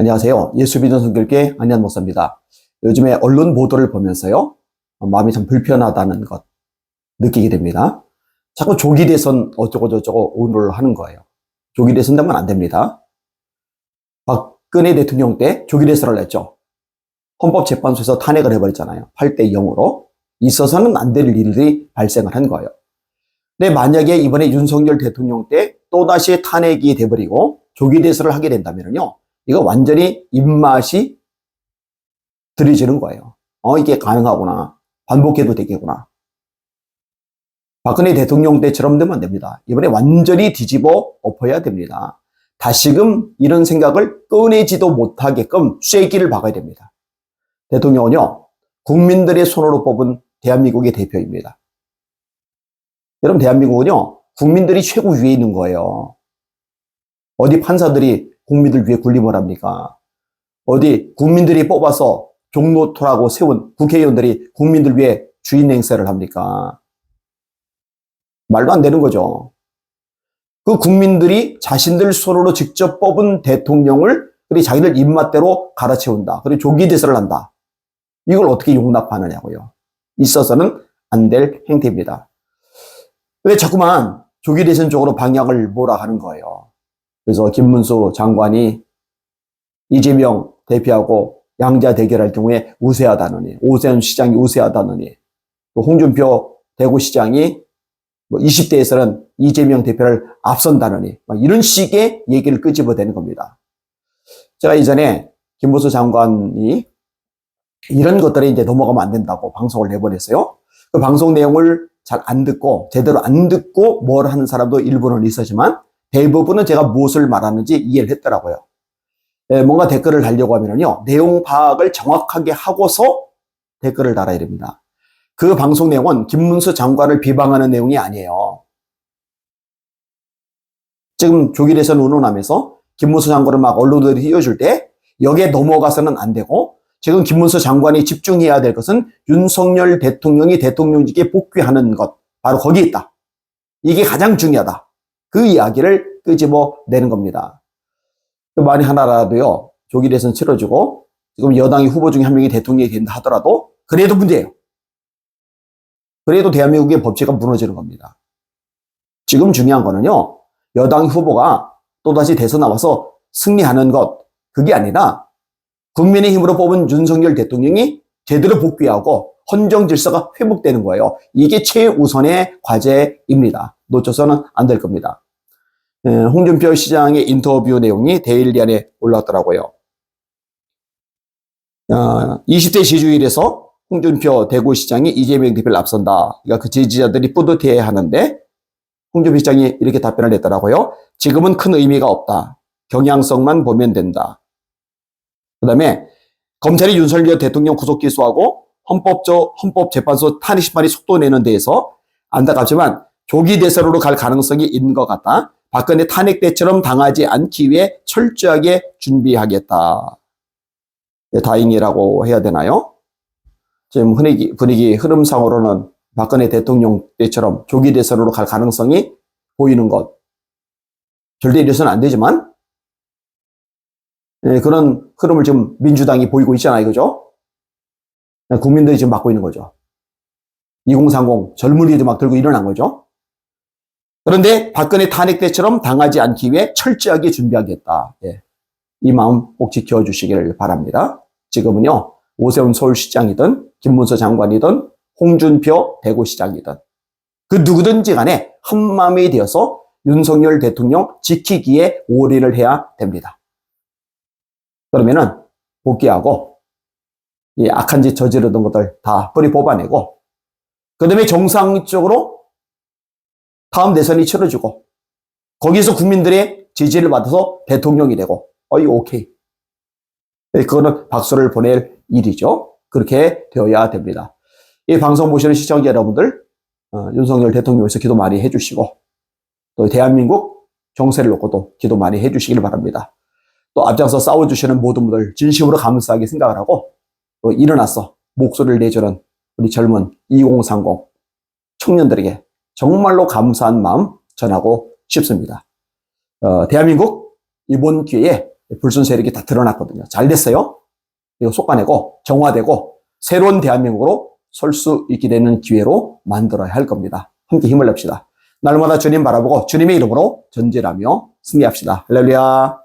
안녕하세요. 예수 믿는 성결교회 안현 목사입니다. 요즘에 언론 보도를 보면서요, 마음이 참 불편하다는 것 느끼게 됩니다. 자꾸 조기 대선 어쩌고 저쩌고 오늘 하는 거예요. 조기 대선 되면 안 됩니다. 박근혜 대통령 때 조기 대선을 했죠. 헌법재판소에서 탄핵을 해버렸잖아요. 8대 0으로. 있어서는 안 될 일들이 발생을 한 거예요. 근데 만약에 이번에 윤석열 대통령 때 또다시 탄핵이 돼버리고 조기 대선을 하게 된다면요. 이거 완전히 입맛이 들이지는 거예요. 어, 이게 가능하구나. 반복해도 되겠구나. 박근혜 대통령 때처럼 되면 안 됩니다. 이번에 완전히 뒤집어 엎어야 됩니다. 다시금 이런 생각을 꺼내지도 못하게끔 쐐기를 박아야 됩니다. 대통령은요, 국민들의 손으로 뽑은 대한민국의 대표입니다. 여러분, 대한민국은요, 국민들이 최고 위에 있는 거예요. 어디 판사들이 국민들 위해 군림을 합니까? 어디 국민들이 뽑아서 종로토라고 세운 국회의원들이 국민들 위해 주인 행세를 합니까? 말도 안 되는 거죠. 그 국민들이 자신들 손으로 직접 뽑은 대통령을 그리 자기들 입맛대로 갈아채운다. 그리고 조기 대선을 한다. 이걸 어떻게 용납하느냐고요. 있어서는 안 될 행태입니다. 왜 자꾸만 조기 대선 쪽으로 방향을 몰아 가는 거예요. 그래서 김문수 장관이 이재명 대표하고 양자 대결할 경우에 우세하다느니, 오세훈 시장이 우세하다느니, 또 홍준표 대구시장이 뭐 20대에서는 이재명 대표를 앞선다느니, 이런 식의 얘기를 끄집어대는 겁니다. 제가 이전에 김문수 장관이 이런 것들이 이제 넘어가면 안 된다고 방송을 내보냈어요. 그 방송 내용을 잘 안 듣고, 제대로 안 듣고 뭘 하는 사람도 일부는 있었지만, 대부분은 제가 무엇을 말하는지 이해를 했더라고요. 예, 뭔가 댓글을 달려고 하면요. 내용 파악을 정확하게 하고서 댓글을 달아야 됩니다. 그 방송 내용은 김문수 장관을 비방하는 내용이 아니에요. 지금 조기 대선 운운하면서 김문수 장관을 막 언론들이 띄워줄 때 여기에 넘어가서는 안 되고 지금 김문수 장관이 집중해야 될 것은 윤석열 대통령이 대통령직에 복귀하는 것 바로 거기 있다. 이게 가장 중요하다. 그 이야기를 끄집어 내는 겁니다. 그 만이 하나라도요, 조기 대선 치러지고, 지금 여당의 후보 중에 한 명이 대통령이 된다 하더라도, 그래도 문제예요. 그래도 대한민국의 법치가 무너지는 겁니다. 지금 중요한 거는요, 여당 후보가 또다시 대선 나와서 승리하는 것, 그게 아니라, 국민의 힘으로 뽑은 윤석열 대통령이 제대로 복귀하고 헌정 질서가 회복되는 거예요. 이게 최우선의 과제입니다. 놓쳐서는 안 될 겁니다. 에, 홍준표 시장의 인터뷰 내용이 데일리 안에 올라왔더라고요. 어, 20대 지지율에서 홍준표 대구시장이 이재명 대표를 앞선다. 그러니까 그 지지자들이 뿌듯해 하는데 홍준표 시장이 이렇게 답변을 했더라고요. 지금은 큰 의미가 없다. 경향성만 보면 된다. 그 다음에 검찰이 윤석열 대통령 구속 기소하고 헌법적 헌법재판소 탄핵 심판이 속도 내는 데에서 안타깝지만 조기 대선으로 갈 가능성이 있는 것 같다. 박근혜 탄핵 때처럼 당하지 않기 위해 철저하게 준비하겠다. 네, 다행이라고 해야 되나요? 지금 분위기, 분위기 흐름상으로는 박근혜 대통령 때처럼 조기 대선으로 갈 가능성이 보이는 것. 절대 이래서는 안 되지만, 네, 그런 흐름을 지금 민주당이 보이고 있잖아요. 그죠? 네, 국민들이 지금 맡고 있는 거죠. 2030 젊은이들 막 들고 일어난 거죠. 그런데 박근혜 탄핵 때처럼 당하지 않기 위해 철저하게 준비하겠다. 예. 이 마음 꼭 지켜주시기를 바랍니다. 지금은요, 오세훈 서울시장이든, 김문수 장관이든, 홍준표 대구시장이든, 그 누구든지 간에 한마음이 되어서 윤석열 대통령 지키기에 올인을 해야 됩니다. 그러면은 복귀하고, 이 악한 짓 저지르던 것들 다 뿌리 뽑아내고, 그 다음에 정상적으로 다음 대선이 치러지고, 거기서 국민들의 지지를 받아서 대통령이 되고, 어이, 오케이. 네, 그거는 박수를 보낼 일이죠. 그렇게 되어야 됩니다. 이 방송 보시는 시청자 여러분들, 어, 윤석열 대통령에서 기도 많이 해주시고, 또 대한민국 정세를 놓고도 기도 많이 해주시길 바랍니다. 또 앞장서 싸워주시는 모든 분들 진심으로 감사하게 생각을 하고, 또 일어나서 목소리를 내주는 우리 젊은 2030 청년들에게 정말로 감사한 마음 전하고 싶습니다. 어, 대한민국 이번 기회에 불순 세력이 다 드러났거든요. 잘 됐어요. 이거 솎아내고 정화되고 새로운 대한민국으로 설 수 있게 되는 기회로 만들어야 할 겁니다. 함께 힘을 냅시다. 날마다 주님 바라보고 주님의 이름으로 전진하며 승리합시다. 할렐루야.